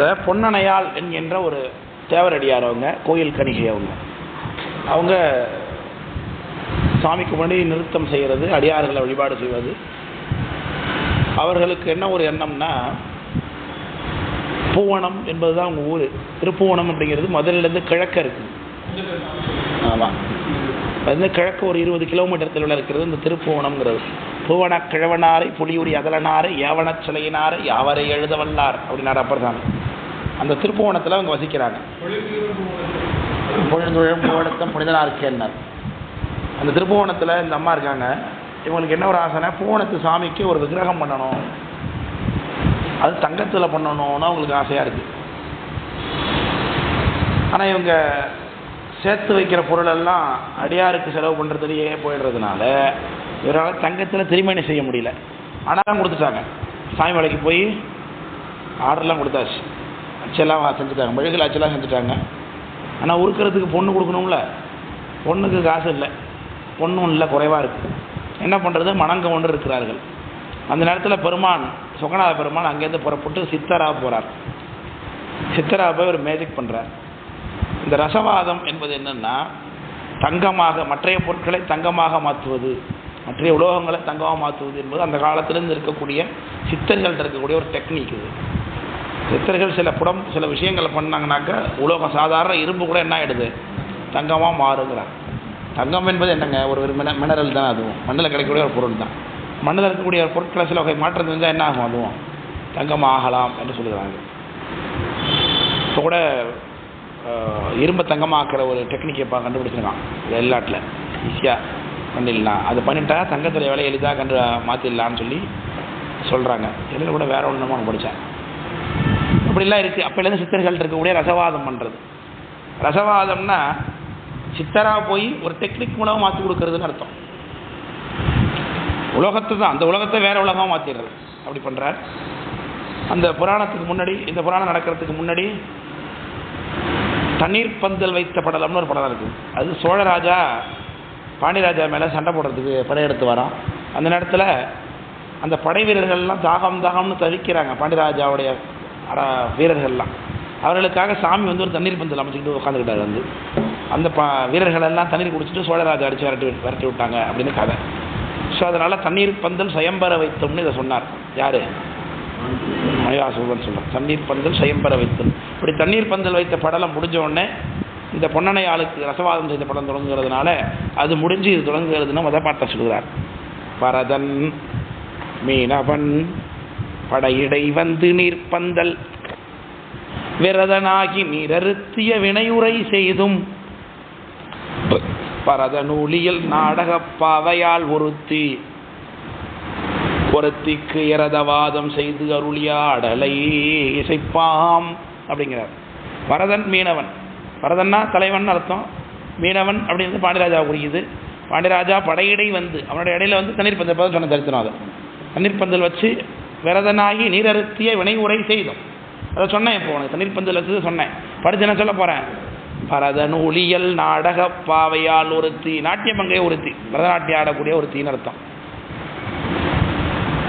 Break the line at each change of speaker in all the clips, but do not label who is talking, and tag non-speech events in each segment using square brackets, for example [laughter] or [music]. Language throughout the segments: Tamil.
இந்த பொன்னணையாள் என்கின்ற ஒரு தேவரடியார் அவங்க கோயில் கணிகை அவங்க. அவங்க சாமிக்கு முன்னாடி நிறுத்தம் செய்கிறது அடியார்களை வழிபாடு செய்வது. அவர்களுக்கு என்ன ஒரு எண்ணம்னா பூவனம் என்பது தான் அவங்க ஊர். திருப்புவனம் அப்படிங்கிறது மதுரையிலேருந்து கிழக்க இருக்குது ஆமாம் அது வந்து கிழக்கு ஒரு இருபது கிலோமீட்டர் தொலைவில் இருக்கிறது இந்த திருப்புவனம்ங்கிறது. பூவன கிழவனாரை புலியூரி அகலனாரை ஏவன சிலையினாரை யாவரை எழுத வல்லார் அப்படின்னாரு அப்பர் சாமி அந்த திருப்புவனத்தில் அவங்க வசிக்கிறாங்க. பொழுதுழம் புவனத்தம் அந்த திருப்புவனத்தில் இந்த அம்மா இருக்காங்க. இவங்களுக்கு என்ன ஒரு ஆசைனா பூவனத்து சாமிக்கு ஒரு விக்கிரகம் பண்ணணும். அது தங்கத்தில் பண்ணணும்னு அவங்களுக்கு ஆசையாக இருக்குது ஆனால் இவங்க சேர்த்து வைக்கிற பொருளெல்லாம் அடியாருக்கு செலவு பண்ணுறதுலேயே போயிடுறதுனால இவரால் தங்கத்தில் திருமணி செய்ய முடியல. ஆனால் கொடுத்துட்டாங்க. சாமி வேலைக்கு போய் ஆர்டர்லாம் கொடுத்தாச்சு. அச்செல்லாம் செஞ்சுட்டாங்க மெழுகில் அச்செல்லாம் செஞ்சுட்டாங்க. ஆனால் உருக்கிறதுக்கு பொண்ணு கொடுக்கணும்ல? பொண்ணுக்கு காசு இல்லை. பொண்ணும் இல்லை குறைவாக இருக்குது என்ன பண்ணுறது மணங்க ஒன்று இருக்கிறார்கள். அந்த நேரத்தில் பெருமான் சுகநாத பெருமான் அங்கேருந்து புறப்பட்டு சித்தராக போகிறார் சித்தராக போய் ஒரு மேஜிக் பண்ணுறார் இந்த ரசவாதம் என்பது என்னென்னா தங்கமாக மற்றைய பொருட்களை தங்கமாக மாற்றுவது. மற்றைய உலோகங்களை தங்கமாக மாற்றுவது என்பது அந்த காலத்திலேருந்து இருக்கக்கூடிய சித்தர்கள் இருக்கக்கூடிய ஒரு டெக்னிக் இது. சித்தர்கள் சில புடம் சில விஷயங்களை பண்ணாங்கனாக்கா உலோகம் சாதாரண இரும்பு கூட என்ன ஆகிடுது தங்கமாக மாறுங்கிறான் தங்கம் என்பது என்னங்க? ஒரு ஒரு மின மினரல் தான் அதுவும். மண்ணில் கிடைக்கக்கூடிய ஒரு பொருள் தான். மண்ணில் இருக்கக்கூடிய ஒரு பொருட்களை சில வகை மாற்றம் இருந்தால் என்ன ஆகும் அதுவும்? தங்கம் ஆகலாம் என்று சொல்லுகிறாங்க. இப்போ கூட இரும்பு இரும்பை தங்கமாக்குற ஒரு டெக்னிக்கை இப்போ கண்டுபிடிச்சிருக்கான். வெளிநாட்டில் ஈஸியாக பண்ணிடலாம். அது பண்ணிட்டா தங்கத்தில் விலை எளிதாக கண்டு மாற்றிடலான்னு சொல்லி சொல்கிறாங்க இதில் கூட வேறு ஒன்று நம்ம படித்தேன் அப்படிலாம் இருக்குது அப்போலேருந்து சித்தர்கள் இருக்கக்கூடிய ரசவாதம் பண்ணுறது ரசவாதம்னா சித்தராக போய் ஒரு டெக்னிக் மூலமாக மாற்றி கொடுக்கறதுன்னு அர்த்தம். உலகத்தை தான். அந்த உலகத்தை வேற உலகமாக மாற்றிடுறது அப்படி பண்ணுறார் அந்த புராணத்துக்கு முன்னாடி இந்த புராணம் நடக்கிறதுக்கு முன்னாடி தண்ணீர் பந்தல் வைத்த படலம்னு ஒரு படம் இருக்குது அது சோழராஜா பாண்டியராஜா மேலே சண்டை போடுறதுக்கு படையெடுத்து வரான். அந்த நேரத்தில் அந்த படை வீரர்கள்லாம் தாகம் தாகம்னு தவிக்கிறாங்க. பாண்டியராஜாவுடைய வீரர்கள்லாம். அவர்களுக்காக சாமி வந்து ஒரு தண்ணீர் பந்தல் அமைச்சுக்கிட்டு உட்காந்துக்கிட்டார் வந்து. அந்த பா வீரர்கள் எல்லாம் தண்ணீர் குடிச்சிட்டு சோழராஜா அடித்து விரட்டி விட்டு- விரட்டி விட்டாங்க அப்படின்னு கதை. ஸோ அதனால் தண்ணீர் பந்தல் சயம்பர வைத்தோம்னு இதை சொன்னார். யார்? மயாசூரன் சொல்கிறார் தண்ணீர் பந்தல் சயம்பர வைத்தல். இப்படி தண்ணீர் பந்தல் வைத்த படலம் முடிஞ்ச உடனே இந்த பொன்னனை ஆளுக்கு ரசவாதம் செய்த படம் தொடங்குறதுனால அது முடிஞ்சு இது தொடங்குகிறதுன்னு மத பாட்டை சொல்கிறார். பரதன் மீனவன் படையிடை வந்து நீர்ப்பந்தல் விரதனாகி நீரறுத்திய வினையுரை செய்தும் பரதநூலியல் நாடகப் பாவையால் ஒருத்தி ஒருத்திக்கு இரதவாதம் செய்து அருளியாடலை இசைப்பாம் அப்படிங்கிறார். பரதன் மீனவன். பரதன்னா தலைவன் அர்த்தம். மீனவன் அப்படின்றது பாண்டியராஜா புரியுது பாண்டியராஜா படையிடை வந்து அவனுடைய இடையில வந்து தண்ணீர் பந்தல் பதம் சொன்ன தரிசனம் தண்ணீர் பந்தல் வச்சு விரதனாகி நீரறுத்திய வினை உரை செய்தோம். அதை சொன்னேன் இப்போ உனக்கு தண்ணீர் பந்தல் சொன்னேன். படித்து என்ன சொல்ல போகிறேன் பரதநூலியல் நாடக பாவையால் ஒருத்தி நாட்டிய பங்கையை ஒருத்தி பரதநாட்டியம் ஆடக்கூடிய ஒரு ஒருத்தின்னு அர்த்தம்.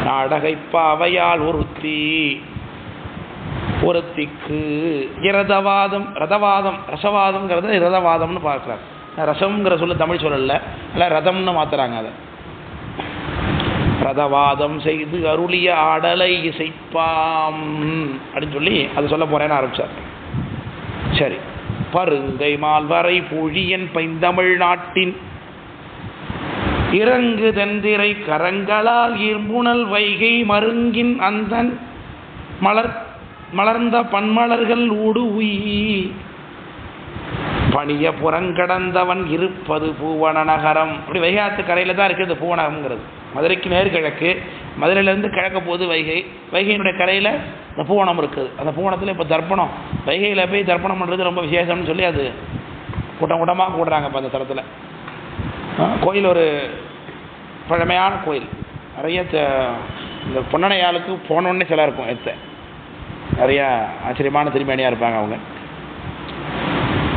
நாடகை பாவையால் ஒருத்தி ஒருத்திக்கு இரதவாதம் ரதவாதம் ரசவாதம்ங்கிறத இரதவாதம்னு பார்க்குறாரு. ரசம்ங்கிற சொல்ல தமிழ் சொல்லல இல்லை ரதம்னு மாத்துறாங்க அதை. ரதவாதம் செய்து அருளிய ஆடலை இசைப்பாம். அப்படின்னு சொல்லி அது சொல்ல போறேன்னு ஆரம்பிச்சார். சரி. பருங்கை மால்வரை பொழியன் பைந்தமிழ் நாட்டின். இறங்கு தெந்திரை கரங்களால் இரும்புணல் வைகை மருங்கின் அந்தன். மலர் மலர்ந்த பன்மலர்கள் ஊடு உயி. பணிய புறங்கடந்தவன் இருப்பது பூவன நகரம் அப்படி வைகாத்து கரையில் தான் இருக்குது பூவனகம்ங்கிறது. மதுரைக்கு நேர்கிழக்கு. மதுரையிலேருந்து கிழக்க போகுது வைகை. வைகையினுடைய கரையில் இந்த பூவனம் இருக்குது. அந்த பூவனத்தில் இப்போ தர்ப்பணம். வைகையில் போய் தர்ப்பணம் பண்ணுறது ரொம்ப விசேஷம்னு சொல்லி அது கூட்டம் கூட்டமாக கூடுறாங்க இப்போ அந்த தளத்தில் கோயில் ஒரு பழமையான கோயில். நிறைய த- இந்த பொன்னணையாளுக்கு போனோன்னே சில இருக்கும். எத்த. நிறையா ஆச்சரியமான திருமணியாக இருப்பாங்க அவங்க.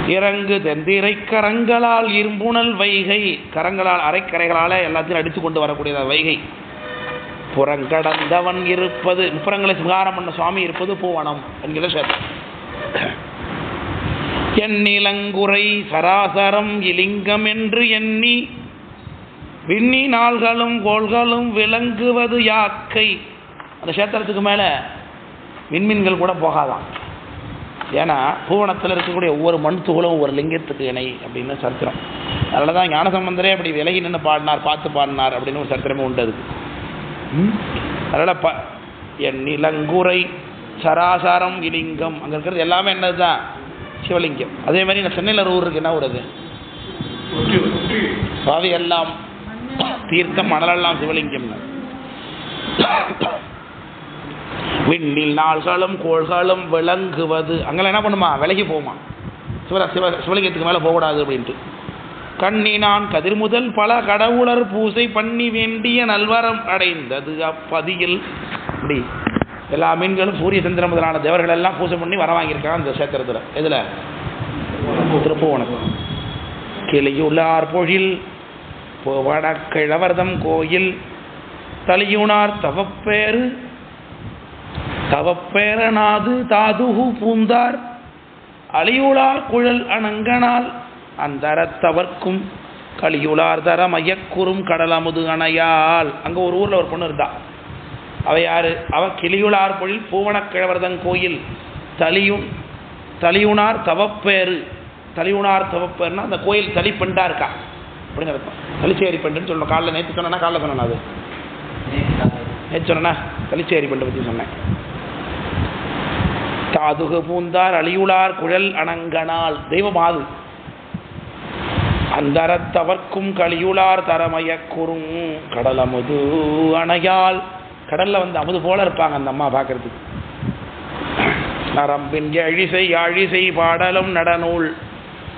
இறங்கு தெந்திரை கரங்களால் இரும்புணல் வைகை. கரங்களால் அரைக்கரைகளால் எல்லாத்தையும் அடித்து கொண்டு வரக்கூடிய வைகை. புறங்கடந்தவன் இருப்பது புறங்களை சிங்காரம் பண்ண சுவாமி இருப்பது பூவனம் என்கிற சேத்திரம் எண்ணிலங்குறை சராசரம் இலிங்கம் என்று எண்ணி விண்ணி நாள்களும் கோள்களும் விளங்குவது யாக்கை. அந்த சேத்திரத்துக்கு மேலே விண்மீன்கள் கூட போகாதான். ஏன்னா பூவனத்தில் இருக்கக்கூடிய ஒவ்வொரு மண் துகளும் ஒவ்வொரு லிங்கத்துக்கு இணை அப்படின்னு சரித்திரம். அதனால தான் ஞானசம்பந்தரே அப்படி விலகி நின்று பாடினார் பார்த்து பாடினார் அப்படின்னு ஒரு சரித்திரமே உண்டு அதுக்கு? அதனால ப என் நிலங்குறை சராசாரம் இலிங்கம் அங்கே இருக்கிறது எல்லாமே என்னது தான் சிவலிங்கம். அதே மாதிரி நான் சென்னையில் ஒரு ஊர் இருக்கு என்ன ஊர் அது? சுவாமி எல்லாம் தீர்த்தம் மணலெல்லாம் சிவலிங்கம்னு. விண்ணில் நாள்களும் கோள்களும் விளங்குவது. அங்கெல்லாம் என்ன பண்ணுமா? விலகி போமா. சிவ சிவ சிவலிங்கத்துக்கு மேலே போகக்கூடாது அப்படின்ட்டு. கண்ணினான் கதிர் முதல் பல கடவுளர் பூசை பண்ணி வேண்டிய நல்வரம் அடைந்தது. அப்பதியில் இப்படி எல்லா மீன்களும் சூரிய சந்திர முதலான தேவர்கள் எல்லாம் பூஜை பண்ணி வர வாங்கியிருக்காங்க அந்த சேத்திரத்தில் இதில் திருப்புவனம். கிளியுள்ளார் பொழில் வடக்கிழவர்தம் கோயில் தலியுனார் தவப்பேறு தவப்பேரனாது தாதுகு பூந்தார். அழியுளார் குழல் அணங்கனால் அந்தரத்தவர்க்கும் கலியுளார் தர மயக்குறும் கடலமுது அணையால். அங்கே ஒரு ஊரில் ஒரு பொண்ணு இருந்தா. அவ யாரு? அவ கிளியுளார் பொழில் பூவனக்கிழவர்தன் கோயில். தலியும் தலியுனார் தவப்பேறு. தலியுனார் தவப்பேருனா அந்த கோயில் தலிப்பெண்டா இருக்கா? அப்படின்னு இருக்கும் தலிச்சேரி பெண்டுன்னு சொல்லணும் காலைல நேற்று சொன்னா காலைல சொன்னா அது? நேற்று சொன்னா தலிச்சேரி பெண்டை பற்றி சொன்னேன். தாதுகு பூந்தார் அழியுளார் குழல் அணங்கனால். தெய்வம் ஆது. அந்தரத்தவர்க்கும் கழியுளார் தரமயக்குறும் கடலமுது அணையால். கடல்ல வந்து அமுது போல இருப்பாங்க அந்த அம்மா பார்க்கறதுக்கு நரம்பின் அழிசை அழிசை பாடலும் நடனூல்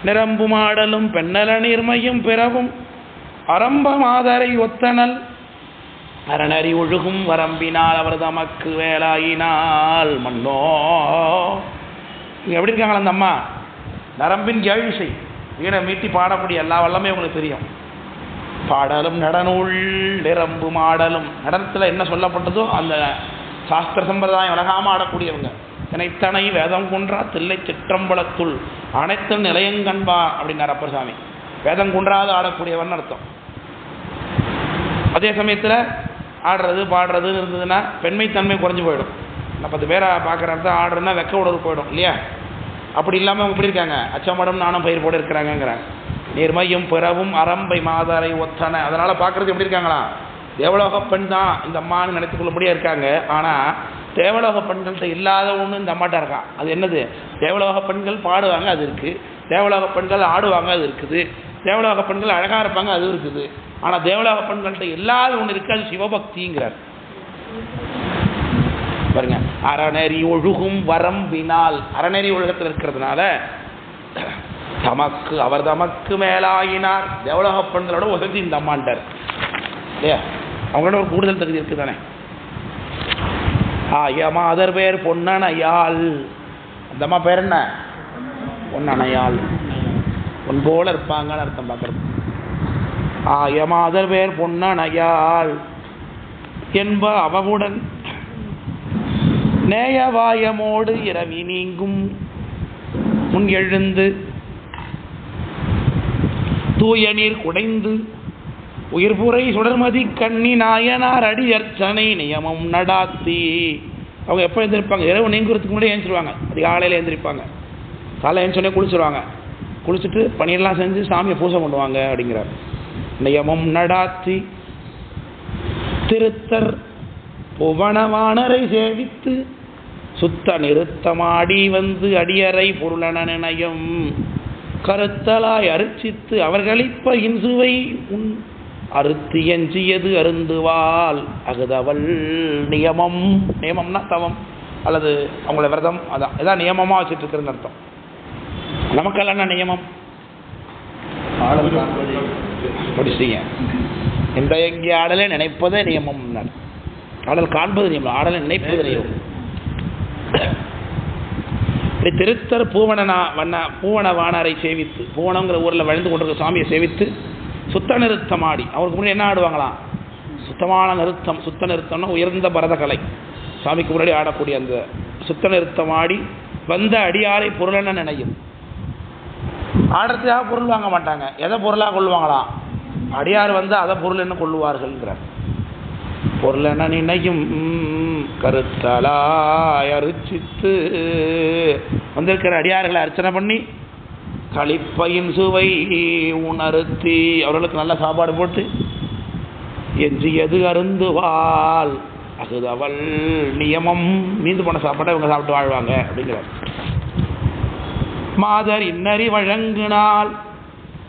நிரம்புமாடலும் பெண்ணல நீர்மையும் பிறவும். அரம்ப மாதரை ஒத்தனல். அரணறி ஒழுகும் வரம்பினால் அவர் தமக்கு வேலாயினால். மன்னோ இங்க எப்படி இருக்காங்களா அந்த அம்மா? நரம்பின் கேழ்விசை வீணை மீட்டி பாடக்கூடிய எல்லா வல்லமே உங்களுக்கு தெரியும். பாடலும் நடனூல் நிரம்பு மாடலும் நடனத்தில் என்ன சொல்லப்பட்டதோ அந்த சாஸ்திர சம்பிரதாயம் விலகாம ஆடக்கூடியவங்க. தினைத்தனை வேதம் குன்றா தில்லை சிற்றம்பலத்துள் அனைத்து நிலையங்கண்பா அப்படின்னார் அப்பர் சாமி வேதம் குன்றாது ஆடக்கூடியவன் அர்த்தம். அதே சமயத்தில் ஆடுறது பாடுறதுன்னு இருந்ததுன்னா பெண்மைத்தன்மை குறைஞ்சு போயிடும். நான் பத்து பேரை பார்க்குற இடத்துல ஆடுறதுன்னா வெக்க உடல் போயிடும் இல்லையா? அப்படி இல்லாமல் அவங்க எப்படி இருக்காங்க? அச்சமடம் நானும் பயிர் போட இருக்கிறாங்கங்கிறாங்க. நேர்மையும் பிறவும் அரம்பை மாதாரை ஒத்தனை. அதனால் பார்க்குறது எப்படி இருக்காங்களா? தேவலோக பெண் தான் இந்த அம்மான்னு நினைத்துக்கொள்ளபடியே இருக்காங்க. ஆனால் தேவலோக பெண்கள்கிட்ட இல்லாத ஒன்று இந்த அம்மாட்ட இருக்கான். அது என்னது? தேவலோக பெண்கள் பாடுவாங்க அது இருக்குது தேவலோக பெண்கள் ஆடுவாங்க அது இருக்குது. தேவலோக பெண்கள் அழகாக இருப்பாங்க அதுவும் இருக்குது. ஆனால் தேவலோக பெண்கள்கிட்ட இல்லாத ஒன்று இருக்குது அது சிவபக்திங்கிறார். பாருங்க அறநெறி ஒழுகும் வரம்பினால் அறநெறி ஒழுகத்தில் இருக்கிறதுனால தமக்கு அவர் தமக்கு மேலாயினார். தேவலோக பெண்களோட உதவி இந்த அம்மாண்டார் இல்லையா? அவங்களோட ஒரு கூடுதல் தகுதி இருக்கு தானே ஆயமாதர் பேர் பொன்னணையாள். அந்த அம்மா பேர் என்ன? பொன்னணையாள். பொன் போல இருப்பாங்கன்னு அர்த்தம் பார்க்கறது. ஆயமாதர் பேர் பொன்னணையாள் என்ப அவவுடன் நேயவாயமோடு இரவி நீங்கும். முன் எழுந்து தூய நீர் குடைந்து உயிர்புரை சுடர்மதி கண்ணி நாயனார் அடி அர்ச்சனை நியமம் நடாத்தி. அவங்க எப்போ எழுந்திருப்பாங்க? இரவு நீங்குறதுக்கு முன்னாடி எழுந்திருவாங்க. அதிகாலையில் எழுந்திருப்பாங்க. காலை எழுந்தோடனே குளிச்சிருவாங்க. குளிச்சுட்டு பணியெல்லாம் செஞ்சு சாமியை பூஜை பண்ணுவாங்க அப்படிங்கிறார். நியமம் நடாத்தி திருத்தர் புவனவானரை சேவித்து சுத்த நிறுத்தமாடி வந்து அடியறை பொருளன நினையும். கருத்தலாய் அரிச்சித்து அவர்களிப்ப இன்சுவை உன் அறுத்து எஞ்சியது அருந்துவாள் அகுதவள் நியமம். நியமம்னா தவம் அல்லது அவங்கள விரதம் அதான். இதான் நியமமாக வச்சுட்டு இருக்கிறதுன்னு அர்த்தம். நமக்கெல்லாம் என்ன நியமம்? படிச்சிட்டீங்க. இந்த எங்கே ஆடலை நினைப்பதே நியமம் ஆடல் காண்பது நியமம் ஆடலை நினைப்பது நியமம். திருத்தர் பூவனனா வண்ண பூவன வானரை சேவித்து பூவனங்கிற ஊரில் வழிந்து கொண்டிருக்க சுவாமியை சேவித்து சுத்த நிறுத்தமாடி. அவருக்கு முன்னாடி என்ன ஆடுவாங்களாம்? சுத்தமான நிறுத்தம். சுத்த நிறுத்தம்னா உயர்ந்த பரதகலை சாமிக்கு முன்னாடி ஆடக்கூடிய அந்த சுத்த நிறுத்தம் ஆடி வந்த அடியாரை பொருளென நினையும்? ஆடுறதுக்காக பொருள் வாங்க மாட்டாங்க. எதை பொருளாக கொள்வாங்களாம் அடியார் வந்து அதை பொருள் என்ன கொள்ளுவார்கள்ங்கிறார். பொருள் என்ன? நினைக்கும் கருத்தலாய் அரிச்சித்து வந்திருக்கிற அடியார்களை அர்ச்சனை பண்ணி களிப்பையின் சுவை உணர்த்தி அவர்களுக்கு நல்ல சாப்பாடு போட்டு என்று எது அருந்துவாள்? அகுதவள் நியமம். மீந்து போன சாப்பாட்டை இவங்க சாப்பிட்டு வாழ்வாங்க அப்படிங்கிறார். மாதர் இன்னறி வழங்கினாள்.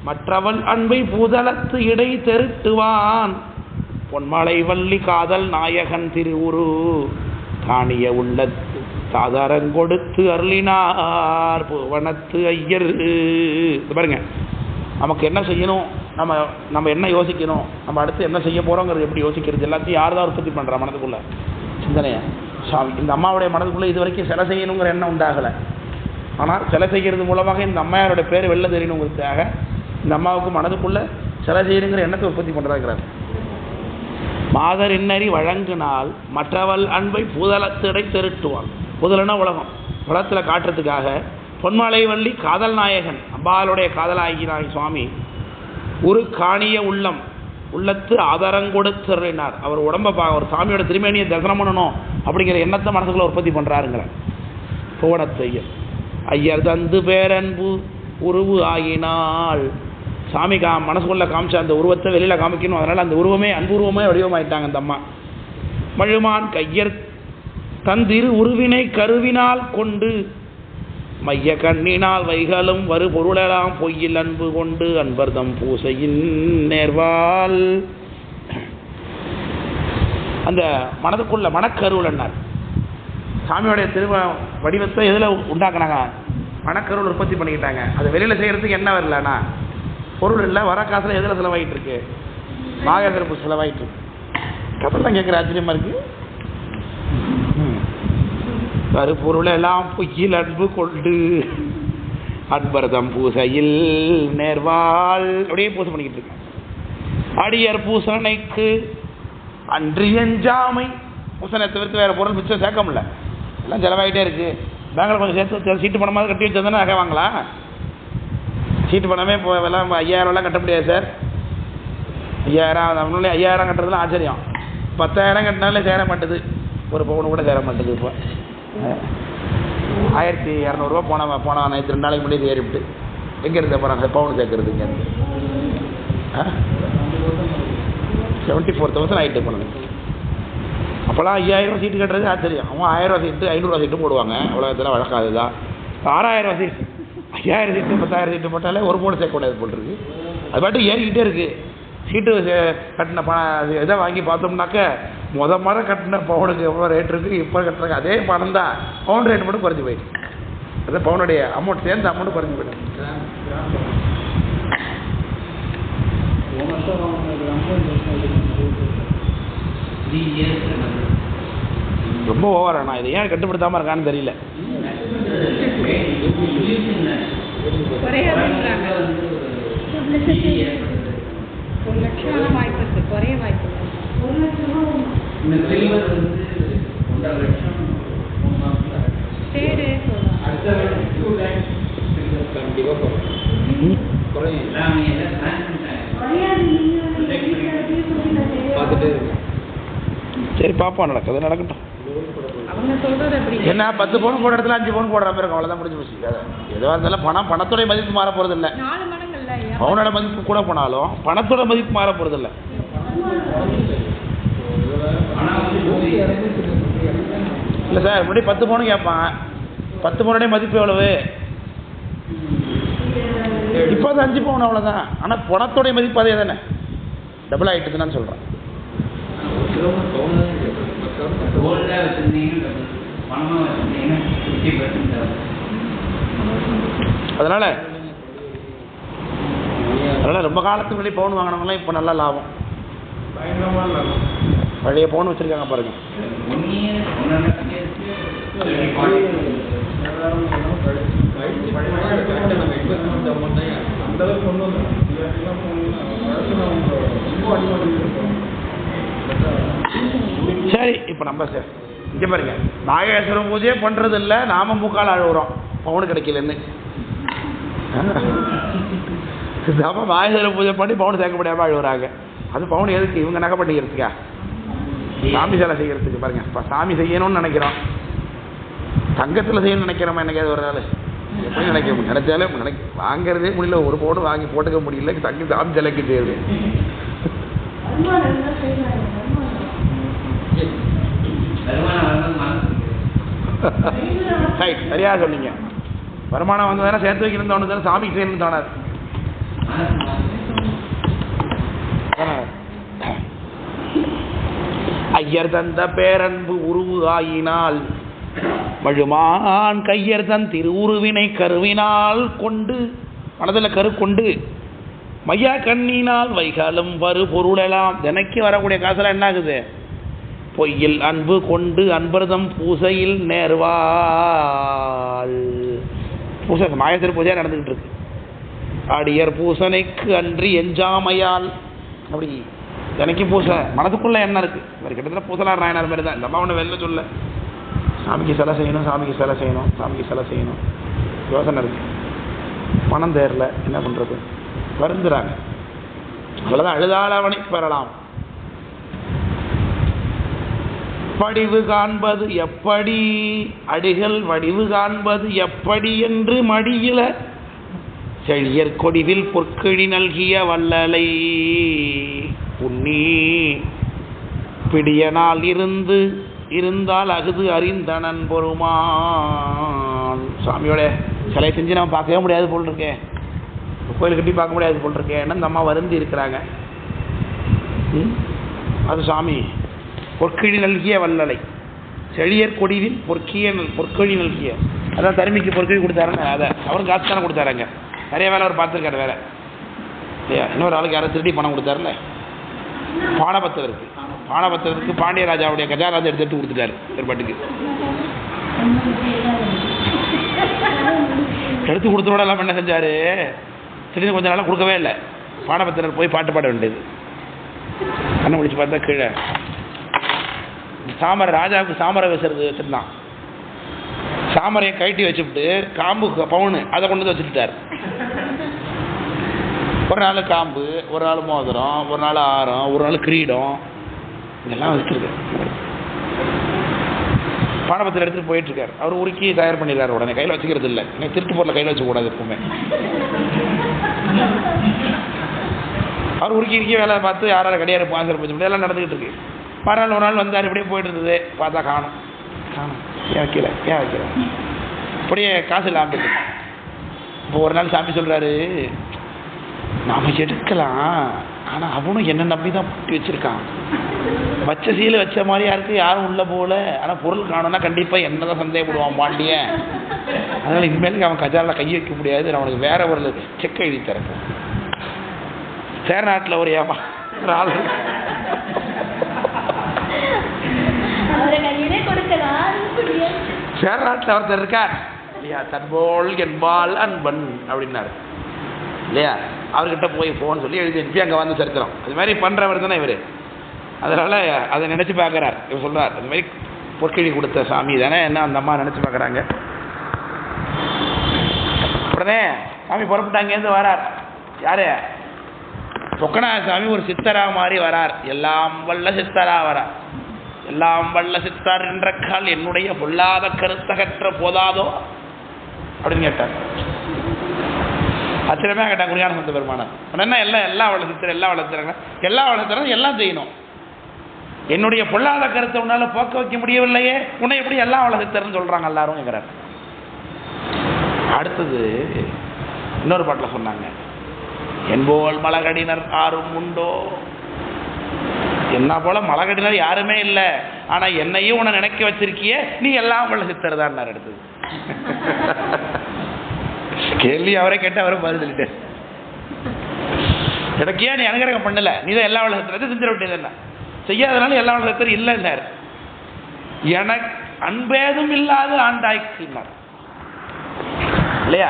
மற்றவள் அன்பை பூதலத்து இடை தெருட்டுவான். பொன்மலை வள்ளி காதல் நாயகன் திருவுரு காணிய உள்ளத்து சாதாரங்கொடுத்து அருளினார் புவனத்து ஐயர். இது பாருங்க நமக்கு என்ன செய்யணும்? நம்ம நம்ம என்ன யோசிக்கணும்? நம்ம அடுத்து என்ன செய்ய போகிறோங்கிறது எப்படி யோசிக்கிறது? எல்லாத்தையும் யார் தான் உற்பத்தி பண்ணுறா மனதுக்குள்ளே? சிந்தனையை? சாமி இந்த அம்மாவுடைய மனதுக்குள்ளே இது வரைக்கும் சிலை செய்யணுங்கிற எண்ணம் உண்டாகலை. ஆனால் சிலை செய்கிறது மூலமாக இந்த அம்மையாருடைய பேர் வெளில தெரியணுங்கிறதுக்காக இந்த அம்மாவுக்கு மனதுக்குள்ள சிலை செய்யணுங்கிற எண்ணத்தை உற்பத்தி பண்ணுறாங்கிறார் மாதர் இன்னறி வழங்கினால் மற்றவள் அன்பை புதலத்திடை திருட்டுவாள் புதலனா உலகம். உலகத்தில் காட்டுறதுக்காக பொன்மலை வள்ளி காதல் நாயகன் அம்பாளுடைய காதலாகினாய் சுவாமி. ஒரு காணிய உள்ளம் உள்ளத்து ஆதாரங்கொடுத்துறினார் அவர் உடம்ப பா ஒரு சாமியோட திருமேனியை தரிசனம் பண்ணணும் அப்படிங்கிற எண்ணத்தை மனசுக்குள்ளே உற்பத்தி பண்ணுறாருங்கிறார் புவனத்து ஐயர் தந்து பேரன்பு உருவு ஆகினால். சாமி கா மனசுக்குள்ளே காமிச்ச அந்த உருவத்தை வெளியில் காமிக்கணும். அதனால் அந்த உருவமே அன்புருவமே வடிவமாயிட்டாங்க அந்த அம்மா. மழுமான் கையர் தந்திரு உருவினை கருவினால் கொண்டு மைய கண்ணினால் வைகளும் வரு பொருளெல்லாம் பொய்யில் அன்பு கொண்டு அன்பர்தம் பூசையின் நேர்வால் அந்த மனதுக்குள்ள மனக்கருள் என்னார் சாமியோடைய திரும வடிவத்தை எதில் உண்டாக்குனாங்க? மனக்கருள் உற்பத்தி பண்ணிக்கிட்டாங்க. அது வெளியில் செய்கிறதுக்கு என்ன வரலண்ணா பொருள் இல்லை வர காசில் எதில் செலவாகிட்டு இருக்கு நாகேந்திரப்பு செலவாயிட்டு இருக்கு கதை கேட்குற ஆச்சரியமாக இருக்கு. கருப்பொருள் எல்லாம் பொய்யில் அன்பு கொண்டு அன்பரதம் பூசையில் நேர்வாள் அப்படியே பூசை பண்ணிக்கிட்டு இருக்கேன் அடியர் பூசணைக்கு அன்றியஞ்சாமை. பூசணை தவிர்த்து வேறு பொருள் மிச்சம் சேர்க்க முடியல. எல்லாம் செலவாகிட்டே இருக்குது பேங்கில் கொஞ்சம் சேர்த்து சீட்டு பணமாக கட்டி வச்சிருந்தா நகை வாங்கலாம் சீட்டு பணமே இப்போ எல்லாம் ஐயாயிரம்லாம் கட்ட முடியாது சார். ஐயாயிரம் அவனுடைய ஐயாயிரம் கட்டுறதுலாம் ஆச்சரியம். பத்தாயிரம் கட்டினாலே சேர மாட்டேது. ஒரு பவுன் கூட சேர மாட்டேது இப்போ. ஆயிரத்தி இரநூறுவா போன போன நேற்று ரெண்டு நாளைக்கு முன்னாடி ஏறிவிட்டு எங்கே இருந்த போகிறாங்க பவுன் சேர்க்கறது இங்கேருந்து செவன்ட்டி ஃபோர் தௌசண்ட் ஆகிட்டு போனது. அப்போல்லாம் ஐயாயிரம் சீட்டு கட்டுறது ஆச்சரியம். அவன் ஆயிரம் சீட்டு ஐநூறுரூவா சீட்டு போடுவாங்க. உலகத்தில் வழக்காது தான் ஆறாயிரம் சீட்டு. ஐயாயிரம் சீட்டு பத்தாயிரம் சீட்டு போட்டாலே ஒரு மூணு சேர்க்கக்கூடாது போட்டிருக்கு அது பாட்டு ஏறிக்கிட்டே இருக்குது சீட்டு கட்டின கட்டின பண இதை வாங்கி பார்த்தோம்னாக்க முத முறை கட்டின பவுனுக்கு எவ்வளோ ரேட் இருக்குது இப்போ கட்டுறாங்க அதே பணம் தான். பவுன் ரேட் மட்டும் குறைஞ்சி போயிடுச்சு. அது பவுனுடைய அமௌண்ட் சேர்ந்த அமௌண்ட் குறைஞ்சி போயிடுச்சு. ரொம்ப ஓவர் ஆனால் இதை ஏன் கட்டுப்படுத்தாமல் இருக்கான்னு தெரியல.
பார்த்துட்டே
சரி பார்ப்போம் நடக்குது நடக்கட்டும்.
அவங்க சொல்றது அப்படி
என்ன பத்து பவுன் போடுற இடத்துல அஞ்சு பவுன் போடுற பிறகு அவ்வளோதான் முடிஞ்சு போச்சு. எதுவாக இருந்தாலும் பணம் பணத்தோடைய மதிப்பு மாற போகிறது இல்லை. பவுனோட மதிப்பு கூட போனாலும் பணத்தோட மதிப்பு மாற போகிறது இல்லை.
ஆனால் வந்து
இல்லை சார் முன்னாடி பத்து பவுன் கேட்பான் பத்து பவுனுடைய மதிப்பு எவ்வளவு? இப்போ அது அஞ்சு பவுன் அவ்வளோதான் ஆனால் பணத்தோடைய மதிப்பு அதே தானே. டபுள் ஆகிட்டுதுன்னு சொல்கிறேன்
கோல்டாக வச்சுருந்தீங்கன்னா பணமாக வச்சுருந்தீங்கன்னா ஃபிஃப்டி பர்சன்ட்
அதனால் அதனால் ரொம்ப காலத்துக்கு முன்னாடி பவுன் வாங்கினவங்களாம் இப்போ நல்ல லாபம். பழைய பவுன் வச்சுருக்காங்க பாருங்க.
ஒன் இயர்
இப்போ நம்ம சார் இங்கே பாருங்க. நாகேஸ்வர பூஜையே பண்ணுறது இல்லை நாம முக்கால் அழுகுறோம். பவுன் கிடைக்கலன்னு. நம்ம நாகேஸ்வர பூஜை பண்ணி பவுன் சேர்க்க முடியாமல் அழுகுறாங்க. அது பவுன் எதுக்கு? இவங்க நகை பண்ணிக்கிறதுக்கா? சாமி சிலை செய்யறதுக்கு பாருங்க. இப்போ சாமி செய்யணும்னு நினைக்கிறோம். தங்கத்தில் செய்யணும்னு நினைக்கிறோமா? என்னைக்காவது ஒரு நாள்? எப்படி நினைக்க நினைச்சாலே நினைக்க வாங்குறதே முடியல. ஒரு போடு வாங்கி போட்டுக்க முடியல. தங்கி சாமி சிலைக்கு செய்யுது ரைட் [laughs] சரியா சொன்னீங்க. வருமானம் வந்ததுனா சேர்த்து வைக்கணும்னு தோணுது சாமிக்கு
மனசு
தோணாது. ஐயர் தந்த பேரன்பு உருவு ஆயினால் மழுமான் கையர் தன் திருவுருவினை கருவினால் கொண்டு மனதில் கரு கொண்டு மையா கண்ணினால் வைகாலும் வரு பொருளெல்லாம் தினைக்கு வரக்கூடிய காசெல்லாம் என்ன ஆகுது பொய்யில் அன்பு கொண்டு அன்பர்தம் பூசையில் நேர்வாள். பூசை மாயத்திர பூஜை நடந்துக்கிட்டு இருக்கு. அடியர் பூசனைக்கு அன்றி எஞ்சாமையால். அப்படி எனக்கு பூசை மனதுக்குள்ள என்ன இருக்கு. இவர் கிட்டத்தட்ட பூசலார் நாயனார் மாதிரி தான். இந்த அம்மா ஒன்று வெளில சொல்ல. சாமிக்கு சிலை செய்யணும் சாமிக்கு சிலை செய்யணும் சாமிக்கு சிலை செய்யணும். யோசனை இருக்கு. பணம் தேரல என்ன பண்ணுறது வருந்துறாங்க. அவ்வளோதான் அழுதாளவனை பெறலாம். வடிவு காண்பது எப்படி? அடிகள் வடிவு காண்பது எப்படி என்று மடியில செழியர் கொடிவில் பொற்கிழி நல்கிய வல்லலை உன்னி பிடியனால் இருந்து இருந்தால் அகுது அறிந்தனன் பொறுமான் சாமியோட சிலை செஞ்சு நம்ம பார்க்கவே முடியாது போல் இருக்கேன் கோயில் கட்டி பார்க்க முடியாது போல் இருக்கேன் ஏன்னா இந்த அம்மா வருந்தி இருக்கிறாங்க. ம்? அது சாமி பொற்கிழி நல்கிய வல்லலை. செழியர் கொடிவில் பொற்கிய பொற்கிழி பொற்கொழி நல்கிய. அதான் தருமிக்கு பொற்கிழி கொடுத்தாருங்க அதை அவரும் காசு தானே கொடுத்தாருங்க. நிறைய வேலை அவர் பார்த்துருக்காரு வேலை இல்லையா? இன்னொரு ஆளுக்கு யாரும் திருடி பணம் கொடுத்தாருல்ல? பானபத்திரருக்கு பானபத்திரருக்கு பாண்டியராஜாவுடைய கஜாராஜா எடுத்துட்டு கொடுத்துட்டாரு ஒரு பாட்டுக்கு எடுத்து கொடுத்தோட எல்லாம் என்ன செஞ்சாரு? திடீர்னு கொஞ்ச நாளாக கொடுக்கவே இல்லை. பாடபத்திரர் போய் பாட்டு பாட வேண்டியது. கண்ணை முடிச்சு பார்த்தா கீழே. சாமரை ராஜாவுக்கு சாமரை வச்சுறது வச்சுருந்தான். சாமரையை கழட்டி வச்சுவிட்டு காம்பு பவுனு அதை கொண்டு வந்து வச்சுட்டார் ஒரு நாள் காம்பு ஒரு நாள் மோதிரம் ஒரு நாள் ஆரம் ஒரு நாள் கிரீடம் இதெல்லாம் வச்சுருக்கு. பாடபத்தில் எடுத்துகிட்டு போயிட்டு இருக்காரு அவர் உருக்கி தயார் பண்ணிடுறாரு உடனே. கையில் வச்சுக்கிறது இல்லை. எனக்கு திருட்டு பொருளை கையில் வச்சுக்கூடாது எப்பவுமே. அவர் உருக்கி இருக்கி வேலை பார்த்து யாரால கிடையாது பாஞ்சர் போச்சு எல்லாம் நடந்துகிட்டு இருக்கு. பரவாயில்ல ஒரு நாள் வந்தார் இப்படியே போயிட்டு இருந்தது. பார்த்தா காணும். காணும். ஏன் வைக்கல? ஏன் வைக்கல? அப்படியே காசு இல்லாமல் போயிட்டு இப்போ ஒரு நாள் சாமி சொல்றாரு நாம எடுக்கலாம். ஆனால் அவனும் என்ன நம்பி தான் பூட்டி வச்சிருக்கான். வச்ச சீல வச்ச மாதிரியா யாருக்கு யாரும் உள்ள போகல. ஆனால் பொருள் காணும்னா கண்டிப்பா என்னதான் சந்தேகப்படுவான் பாண்டியன் அதனால் இனிமேலுக்கு அவன் கஜால கை வைக்க முடியாது. அவனுக்கு வேற ஒரு செக் எழுதி தரேன். சேரநாட்டில் ஒரு ஏமா ஒரு ஆள்
அவரை கையிலே கொடுக்கலாம் முடியாது
சேரநாட்டில் ஒருத்தர் இருக்கார். இல்லையா? தன்போல் என்பால் அன்பன் அப்படின்னாரு. இல்லையா? அவர்கிட்ட போய் ஃபோன் சொல்லி எழுதி அனுப்பி அங்கே வந்து சரித்திரம். அது மாதிரி பண்ணுறவர் தானே இவர். அதனால் அதை நினச்சி பார்க்குறார். இவர் சொல்கிறார் அது மாதிரி பொற்கிழி கொடுத்த சாமி தானே என்ன அந்த அம்மா நினச்சி பார்க்குறாங்க? உடனே சாமி புறப்பட்டாங்கேருந்து வரார். யாரு? சொக்கநாத சாமி ஒரு சித்தரா மாதிரி வரார். எல்லாம் வல்ல சித்தரா வரார். எல்லாம் வல்ல சித்தார் என்ற கால் என்னுடைய பொல்லாத கருத்தகற்ற போதாதோ? அப்படின்னு கேட்டார். ஆச்சரியமா கேட்டான் குரியான சந்த பெருமானார் என்ன எல்லாம் எல்லாம் வள சித்தர் எல்லாம் வளர்த்துறாங்க எல்லாம் வளர்த்துறாங்க எல்லாம் செய்யணும். என்னுடைய பொல்லாத கருத்தை உன்னால போக்க வைக்க முடியவில்லையே உன்னை எப்படி எல்லாம் வளர்த்துறன்னு சொல்றாங்க எல்லாரும் கேட்கிறார் அடுத்தது இன்னொரு பாட்டில் சொன்னாங்க என்போல் மலகடினர் ஆறும் உண்டோ? என்ன போல மலகடினர் யாருமே இல்லை. ஆனா என்னையும் உன்னை நினைக்க வச்சிருக்கியே நீ எல்லாம் வல்ல சித்தர் தான் அடுத்தது [laughs] கேள்வி அவரே கேட்டு அவரை பதில் சொல்லிட்டார். எனக்கு ஏன் நீ அனுகிரகம் பண்ணல? நீ தான் எல்லா சித்தர் செஞ்சிட என்ன? செய்யாதனால எல்லா சித்தர் இல்லைன்னார் எனக்கு அன்பேதும் இல்லாத ஆண்டாய்க்குன்னார் இல்லையா?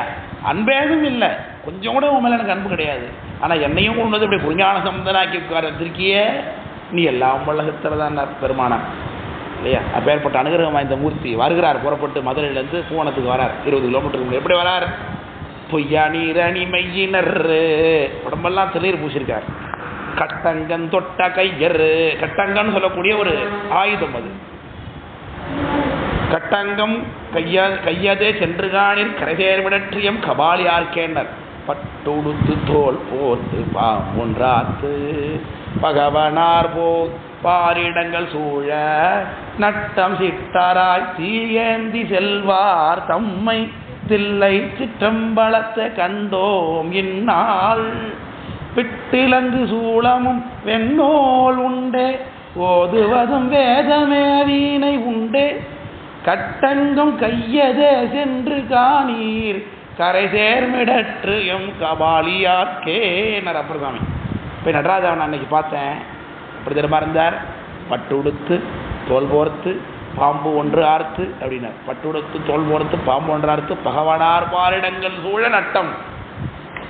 அன்பேதும் இல்லை. கொஞ்சம் கூட உன் மேல எனக்கு அன்பு கிடையாது. ஆனா என்னையும் கொண்டு வந்து இப்படி புரிஞான சம்பந்தனாக்கி உட்கார வச்சிருக்கியே? நீ எல்லாம் உலகத்தில் தான் பெருமானார். இல்லையா? அப்பேற்பட்ட அனுகிரகம் வாய்ந்த மூர்த்தி. வருகிறார் புறப்பட்டு மதுரையிலேருந்து பூவனத்துக்கு வரார். இருபது கிலோமீட்டருக்கு எப்படி வரார்? பொய்யா நீர் மையினர் உடம்பெல்லாம் திருநீர் பூசியிருக்கார் கட்டங்கன் தொட்ட கையர் கட்டங்கன்னு சொல்லக்கூடிய ஒரு ஆயுதம் அது. கட்டங்கம் கையா கையதே சென்று காணிர். கபாலி விடற்றியம். கபாலியார்க்கேனர் பட்டுடுத்து தோல் போத்து பாம்புன்றாத்து பகவனார் போ பாரிடங்கள் சூழ நட்டம் சிட்டாராய் தீயேந்தி செல்வார். தம்மை தில்லை சிற்றம்பலத்தை கண்டோம் இந்நாள். பிட்டிலங்கு சூளமும் வெண்ணோல் உண்டே. ஓதுவதும் வேதமே வீணை உண்டே. கட்டங்கம் கையதே சென்று காணீர். கரை சேர்மிடற்று எம் கபாலியாக்கே போய் இப்போ நடராஜவன் அன்னைக்கு பார்த்தேன். அப்படி திரும்ப இருந்தார்? பட்டு உடுத்து தோல் போர்த்து பாம்பு ஒன்று ஆர்த்து அப்படின்னார். பட்டு உடுத்து தோல் போர்த்து பாம்பு ஒன்று ஆர்த்து பகவானார் பாரிடங்கள் சூழ நட்டம்.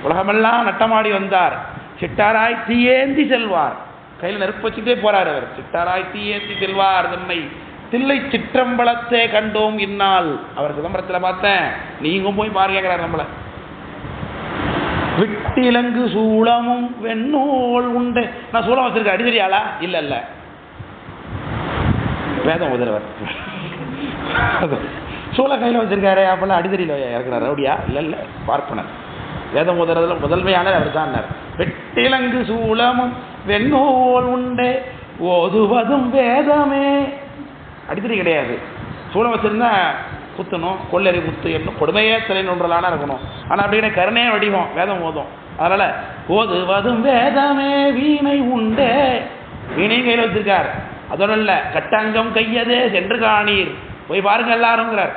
உலகமெல்லாம் நட்டமாடி வந்தார். சிட்டாராய் தீயேந்தி செல்வார். கையில் நெருப்பு வச்சுட்டே போறார் அவர். சிட்டாராய் தீயேந்தி செல்வார் தன்னை தில்லை சிற்றம்பலத்தே கண்டோம் இந்நாள். அவர் சிதம்பரத்தில் பார்த்தேன். நீங்கும் போய் பாருங்கிறார் நம்மள. விட்டிலங்கு சூளமும் வெண்ணோல் உண்டு. நான் சூளம் வச்சிருக்கேன். அடிதறியாளா இல்ல இல்ல. வேதம் உதறவர் சூள கையில் வச்சிருக்காரு அப்பெல்லாம் அடிதறியில் இறக்குறாரு. ரவுடியா இல்ல இல்ல. பார்ப்பனர். வேதம் உதறதுல முதன்மையான அவர் தான் வெட்டிலங்கு சூளமும் வெண்ணோல் உண்டு. ஓதுவதும் வேதமே. அடித்தடி கிடையாது. சூழ வச்சுருந்தா குத்தணும் கொள்ளறி குத்து என்னும் கொடுமையே சிலை நொன்றலான இருக்கணும். ஆனால் அப்படிங்கிற கருணையே வடிவம் வேதம் ஓதும். அதனால ஓதுவதும் வேதமே வீணை உண்டே. வீணையும் கையில் வச்சிருக்கார். அதோட இல்லை கட்டங்கம் கையதே சென்று காணீர். போய் பாருங்க எல்லாருங்கிறார்.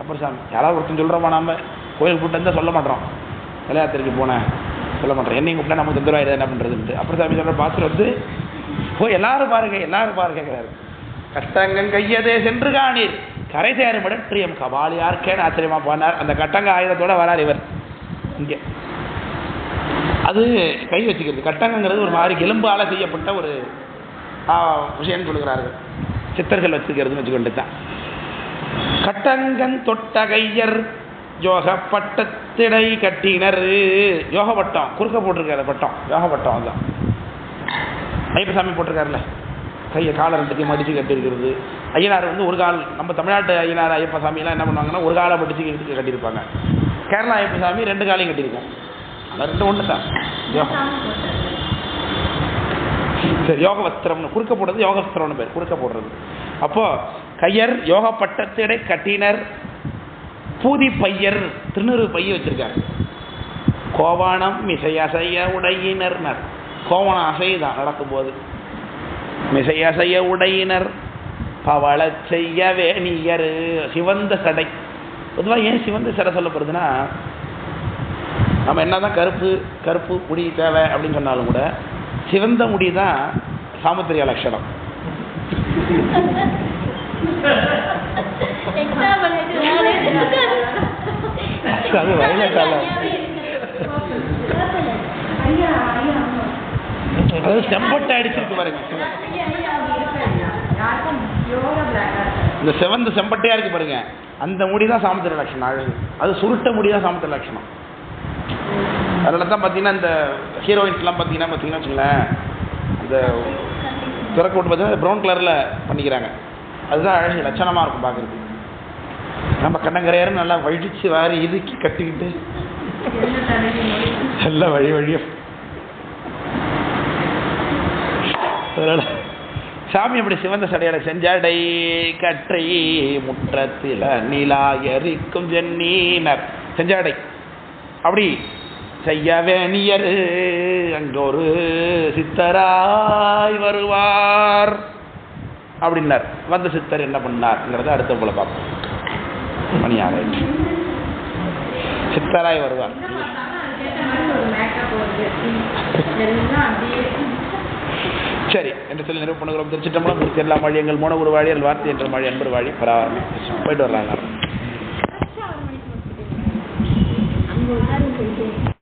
அப்புறம் சாமி யாராவது ஒருத்தன் சொல்கிறோமா நம்ம கோயில் கூட்டம் தான் சொல்ல மாட்டோம். விளையாத்திற்கு போனேன் சொல்ல மாட்டோம். என்னையும் கூப்பிட்டா நமக்கு தொந்தரவாயிரு என்ன பண்ணுறதுன்ட்டு அப்புறம் சாமி சொல்கிற பாஸ்டர் வந்து போய் எல்லாரும் பாருங்க எல்லாரும் பாருங்கிறாரு கட்டங்கன் கையதே சென்று காணீர். கரை பிரியம் இடற்றியம் கபாலியார்க்கேன்னு ஆச்சரியமா போனார்? அந்த கட்டங்க ஆயுதத்தோட வரார் இவர். இங்கே. அது கை வச்சுக்கிறது. கட்டங்கங்கிறது ஒரு மாதிரி எலும்பால் செய்யப்பட்ட ஒரு விஷயம் விஷயம்னு சொல்லுகிறார்கள். சித்தர்கள் வச்சுக்கிறதுன்னு வச்சுக்கொண்டு தான் கட்டங்கன் தொட்ட கையர் யோகப்பட்டத்திடை கட்டினர். யோகப்பட்டம் குறுக்க போட்டிருக்காரு பட்டம். யோகப்பட்டம் அதுதான். ஐயப்பசாமி போட்டிருக்காருல்ல? கையை காலை ரெண்டுத்தையும் மடித்து கட்டியிருக்கிறது. ஐயனார் வந்து ஒரு கால் நம்ம தமிழ்நாட்டு ஐயனார் ஐயப்ப சாமியெல்லாம் என்ன பண்ணுவாங்கன்னா ஒரு காலை மடித்து கட்டியிருப்பாங்க. கேரளா ஐயப்பசாமி ரெண்டு காலையும் கட்டியிருக்கோம். அது ரெண்டு ஒன்று தான் யோகம் சரி யோக வஸ்திரம்னு குறுக்க போடுறது யோக வஸ்திரம்னு பேர் குறுக்க போடுறது. அப்போ கையர் யோக பட்டத்திடை கட்டினர் பூதி பையர் திருநூறு பைய வச்சிருக்காரு. கோவானம் மிசை அசைய உடையினர்னர் கோவணம் அசைதான் நடக்கும்போது. மிசை அசைய உடையினர் பவள செய்ய வேணியர் சிவந்த சடை. பொதுவாக ஏன் சிவந்த சடை சொல்லப்படுதுன்னா நம்ம என்னதான் கருப்பு கருப்பு முடி தேவை அப்படின்னு சொன்னாலும் கூட சிவந்த முடி தான் சாமுத்திரிய லட்சணம். அது வயலட்டால அது செம்பட்டை அடிச்சிருக்கு பாருங்க. இந்த செவந்த செம்பட்டையா இருக்கு பாருங்க. அந்த முடி தான் சாமுத்திர லட்சணம் அழகு. அது சுருட்ட முடி தான் சாமுத்திர லட்சணம். அதனால தான் பார்த்தீங்கன்னா இந்த ஹீரோயின்ஸ்லாம் பார்த்தீங்கன்னா பார்த்தீங்கன்னா வச்சுங்களேன் அந்த திறக்க விட்டு பார்த்தீங்கன்னா ப்ரௌன் கலரில் பண்ணிக்கிறாங்க. அதுதான் அழகு லட்சணமாக இருக்கும் பார்க்குறது நம்ம கண்ணங்கரையாரும் நல்லா வழிச்சு வாரி இதுக்கி கட்டிக்கிட்டு எல்லாம் வழி வழியும் அதனால சாமி அப்படி சிவந்த சடையால செஞ்சாடை கற்றை முற்றத்தில நிலா எரிக்கும் ஜென்னீனர். செஞ்சாடை. அப்படி செய்ய வேணியர் அங்கொரு சித்தராய் வருவார். அப்படின்னார். வந்த சித்தர் என்ன பண்ணார்ங்கிறத அடுத்த போல பார்ப்போம். மணி சித்தராய் வருவார். சரி என்று சொல்லி நிறைவு திருச்சிட்டம்பலம் திருச்சி வழி எங்கள் மூணு ஒரு வாழி வார்த்தை என்ற மழை என்பது வாழி பராவரமே போயிட்டு வரலாம் எல்லாரும்.